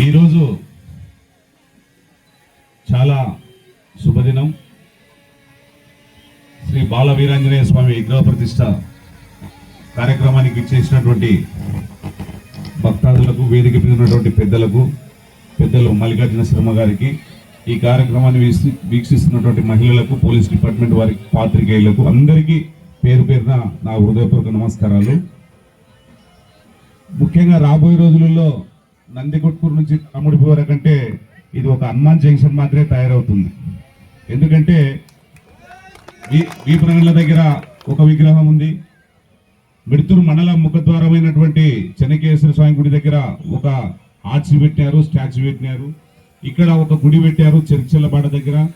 ఈరోజు చాలా శుభదినం. శ్రీ బాల వీరాంజనేయ స్వామి విగ్రహ ప్రతిష్ట కార్యక్రమానికి ఇచ్చేసినటువంటి భక్తాదులకు వేదిక మీద ఉన్నటువంటి పెద్దలకు పెద్దలు మల్లికార్జున శర్మ గారికి ఈ కార్యక్రమాన్ని వీక్షి- వీక్షిస్తున్నటువంటి మహిళలకు పోలీస్ డిపార్ట్మెంట్ వారి పాత్రికేయులకు అందరికీ పేరు పేరున నా హృదయపూర్వక నమస్కారాలు. ముఖ్యంగా రాబోయే రోజులలో నందికొట్కూరు నుంచి అమ్ముడిపో కంటే ఇది ఒక హనుమాన్ జంక్షన్ మాత్రమే తయారవుతుంది. ఎందుకంటే వీ- దగ్గర ఒక విగ్రహం ఉంది. మిడుతూరు మండల ముఖద్వారమైనటువంటి చెన్నకేశ్వర స్వామి గుడి దగ్గర ఒక ఆర్చ్ పెట్టినారు స్టాచ్యూ పెట్టినారు. ఇక్కడ ఒక గుడి పెట్టారు చెర్చల్లబాడ దగ్గర.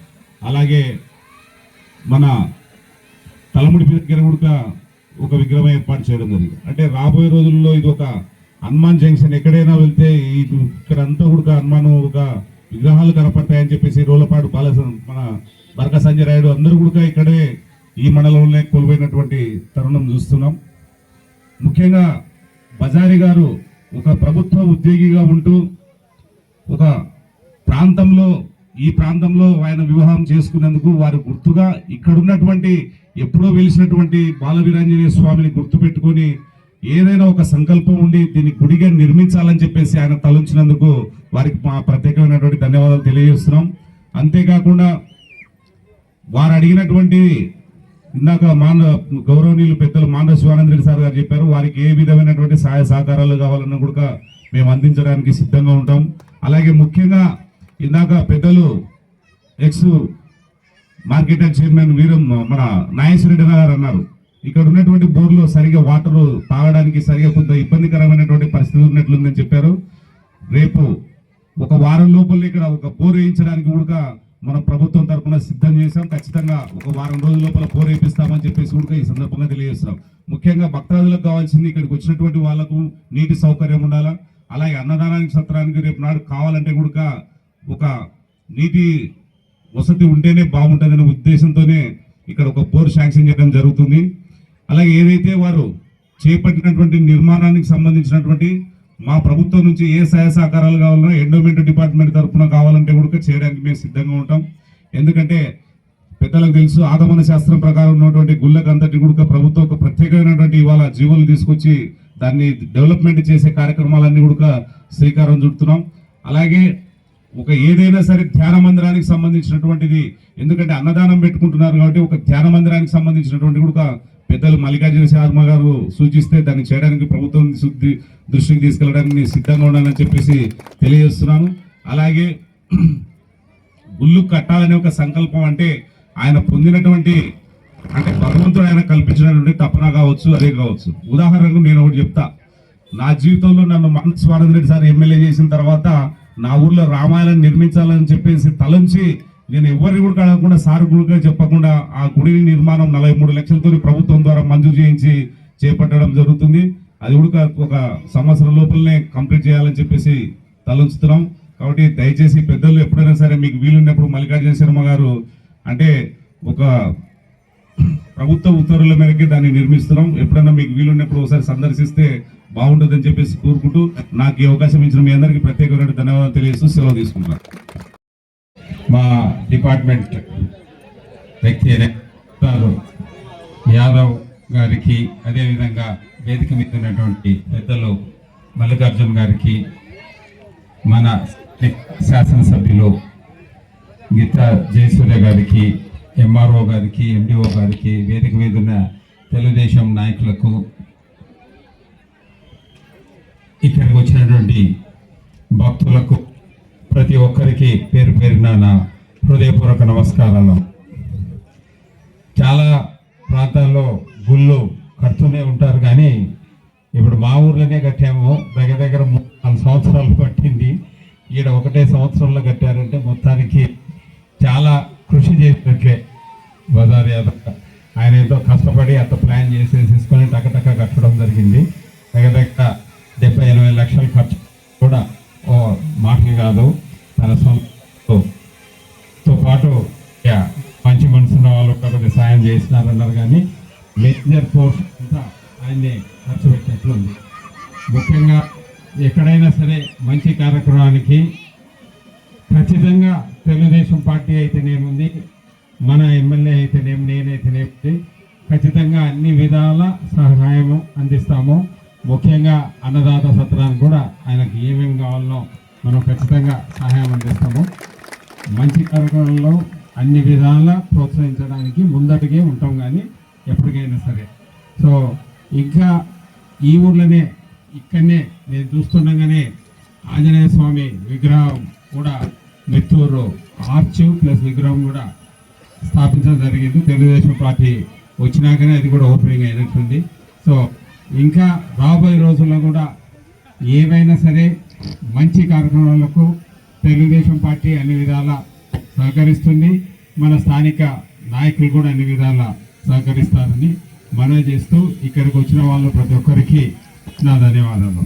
అలాగే మన తలముడి దగ్గర కూడా ఒక విగ్రహం ఏర్పాటు చేయడం జరిగింది. అంటే రాబోయే రోజుల్లో ఇది ఒక హనుమాన్ జంక్షన్ ఎక్కడైనా వెళ్తే ఇక్కడంతా కూడా హనుమాన్ ఒక విగ్రహాలు కనపడతాయని చెప్పేసి రోలపాడు బాల మన బరక సంజయ్ రాయుడు అందరూ కూడా ఇక్కడే ఈ మండలంలోనే కోల్పోయినటువంటి తరుణం చూస్తున్నాం. ముఖ్యంగా బజారి గారు ఒక ప్రభుత్వ ఉద్యోగిగా ఉంటూ ఒక ప్రాంతంలో ఈ ప్రాంతంలో ఆయన వివాహం చేసుకున్నందుకు వారు గుర్తుగా ఇక్కడ ఉన్నటువంటి ఎప్పుడో వెలిసినటువంటి బాలవీరాంజనేయ స్వామిని గుర్తుపెట్టుకొని ఏదైనా ఒక సంకల్పం ఉండి దీన్ని గుడిగా నిర్మించాలని చెప్పేసి ఆయన తలంచినందుకు వారికి మా ప్రత్యేకమైనటువంటి ధన్యవాదాలు తెలియజేస్తున్నాం. అంతేకాకుండా వారు అడిగినటువంటి ఇందాక మాన గౌరవనీయులు పెద్దలు మాండ శివానంద రెడ్డి సార్ గారు చెప్పారు వారికి ఏ విధమైనటువంటి సహాయ సహకారాలు కావాలన్నా కూడా మేము అందించడానికి సిద్ధంగా ఉంటాం. అలాగే ముఖ్యంగా ఇందాక పెద్దలు ఎక్స్ మార్కెట్ చైర్మన్ వీరం మన నాగేశ్వరరెడ్డి గారు అన్నారు. ఇక్కడ ఉన్నటువంటి బోర్లో సరిగా వాటర్ తాగడానికి సరిగా కొంత ఇబ్బందికరమైనటువంటి పరిస్థితి ఉన్నట్లుందని చెప్పారు. రేపు ఒక వారం లోపల ఇక్కడ ఒక బోర్ వేయించడానికి కూడా మన ప్రభుత్వం తరఫున సిద్ధం చేశాం. ఖచ్చితంగా ఒక వారం రోజుల లోపల బోర్ వేయిస్తామని చెప్పేసి కూడా ఈ సందర్భంగా తెలియజేస్తున్నాం. ముఖ్యంగా భక్తాదులకు కావాల్సింది ఇక్కడికి వచ్చినటువంటి వాళ్ళకు నీటి సౌకర్యం ఉండాలా? అలాగే అన్నదానానికి సత్రానికి రేపు నాడు కావాలంటే కూడా ఒక నీటి వసతి ఉంటేనే బాగుంటుందనే ఉద్దేశంతోనే ఇక్కడ ఒక బోర్ శాంక్షన్ చేయడం జరుగుతుంది. అలాగే ఏదైతే వారు చేపట్టినటువంటి నిర్మాణానికి సంబంధించినటువంటి మా ప్రభుత్వం నుంచి ఏ సహాయ సహకారాలు కావాలన్నా ఎండోమెంట్ డిపార్ట్మెంట్ తరఫున కావాలంటే కూడా చేయడానికి మేము సిద్ధంగా ఉంటాం. ఎందుకంటే పెద్దలకు తెలుసు ఆగమన శాస్త్రం ప్రకారం ఉన్నటువంటి గుళ్ళకు అంతటి కూడా ప్రభుత్వం ఒక ప్రత్యేకమైనటువంటి ఇవాళ జీవులు తీసుకొచ్చి దాన్ని డెవలప్మెంట్ చేసే కార్యక్రమాలన్నీ కూడా శ్రీకారం చుడుతున్నాం. అలాగే ఒక ఏదైనా సరే ధ్యాన మందిరానికి సంబంధించినటువంటిది ఎందుకంటే అన్నదానం పెట్టుకుంటున్నారు కాబట్టి ఒక ధ్యాన మందిరానికి సంబంధించినటువంటి కూడా పెద్దలు మల్లికార్జున శర్మ గారు సూచిస్తే దాన్ని చేయడానికి ప్రభుత్వం శుద్ధి దృష్టికి తీసుకెళ్ళడానికి సిద్ధంగా ఉండాలని చెప్పేసి తెలియజేస్తున్నాను. అలాగే గుళ్ళు కట్టాలనే ఒక సంకల్పం అంటే ఆయన పొందినటువంటి అంటే భగవంతుడు ఆయన కల్పించినటువంటి తపన కావచ్చు అదే కావచ్చు. ఉదాహరణకు నేను ఒకటి చెప్తా. నా జీవితంలో నన్ను మనస్ స్వానంద రెడ్డి సార్ ఎమ్మెల్యే చేసిన తర్వాత నా ఊర్లో రామాయణం నిర్మించాలని చెప్పేసి తలంచి నేను ఎవరిని కూడా అడగకుండా సార్ గుడిగా చెప్పకుండా ఆ గుడి నిర్మాణం నలభై మూడు లక్షలతో ప్రభుత్వం ద్వారా మంజూరు చేయించి చేపట్టడం జరుగుతుంది. అది కూడా ఒక సంవత్సరం లోపలనే కంప్లీట్ చేయాలని చెప్పేసి తలంచుతున్నాం. కాబట్టి దయచేసి పెద్దలు ఎప్పుడైనా సరే మీకు వీలున్నప్పుడు మల్లికార్జున శర్మ గారు అంటే ఒక ప్రభుత్వ ఉత్తర్వుల మేరకే దాన్ని నిర్మిస్తున్నాం. ఎప్పుడైనా మీకు వీలున్నప్పుడు ఒకసారి సందర్శిస్తే బాగుంటుందని చెప్పేసి కోరుకుంటూ నాకు ఈ అవకాశం ఇచ్చిన మీ అందరికీ ప్రత్యేకమైన ధన్యవాదాలు తెలియజేస్తూ సెలవు తీసుకుంటున్నాను. మా డిపార్ట్మెంట్ వ్యక్తి యాదవ్ గారికి అదేవిధంగా వేదిక మీద ఉన్నటువంటి పెద్దలు మల్లికార్జున్ గారికి మన శాసనసభ్యులు గీతా జయసూర్య గారికి ఎంఆర్ఓ గారికి ఎండిఓ గారికి వేదిక మీద ఉన్న తెలుగుదేశం నాయకులకు ఇక్కడికి వచ్చినటువంటి భక్తులకు ప్రతి ఒక్కరికి పేరు పేరిన నా హృదయపూర్వక నమస్కారాలు. చాలా ప్రాంతాల్లో గుళ్ళు కడుతూనే ఉంటారు కానీ ఇప్పుడు మా ఊర్లోనే కట్టాము. దగ్గర దగ్గర నాలుగు సంవత్సరాలు పట్టింది. ఈడ ఒకటే సంవత్సరంలో కట్టారంటే మొత్తానికి చాలా కృషి చేసినట్లే. బజార్ యాదవ్ ఆయన ఎంతో కష్టపడి అంత ప్లాన్ చేసేసేసుకొని టకటక కట్టడం జరిగింది. దగ్గర దగ్గర కూడా కొద్దిగా చేసినారన్నారు కానీ మేజర్ ఫోర్స్ అంతా ఆయన్ని ఖర్చు పెట్టినట్లుంది ముఖ్యంగా ఎక్కడైనా సరే మంచి కార్యక్రమానికి ఖచ్చితంగా తెలుగుదేశం పార్టీ అయితేనేముంది మన ఎమ్మెల్యే అయితేనేమి నేనైతేనేమిటి ఖచ్చితంగా అన్ని విధాల సహాయము అందిస్తాము. ముఖ్యంగా అన్నదాత సత్రానికి కూడా ఆయనకి ఏమేమి కావాలనో మనం ఖచ్చితంగా సహాయం అందిస్తాము. మంచి కార్యక్రమంలో అన్ని విధాలా ప్రోత్సహించడానికి ముందటిగే ఉంటాం కానీ ఎప్పటికైనా సరే. సో ఇంకా ఈ ఊర్లోనే ఇక్కడనే నేను చూస్తుండగానే ఆంజనేయ స్వామి విగ్రహం కూడా మిత్తూరు ఆర్చ్ ప్లస్ విగ్రహం కూడా స్థాపించడం జరిగింది. తెలుగుదేశం పార్టీ వచ్చినాకనే అది కూడా ఓపెనింగ్ అయినట్టుంది. సో ఇంకా రాబోయే రోజుల్లో కూడా ఏవైనా సరే మంచి కార్యక్రమాలకు తెలుగుదేశం పార్టీ అన్ని విధాలా సహకరిస్తుంది. మన స్థానిక నాయకులు కూడా అన్ని విధాలా సహకరిస్తారని మనవి చేస్తూ ఇక్కడికి వచ్చిన వాళ్ళు ప్రతి ఒక్కరికి నా ధన్యవాదాలు.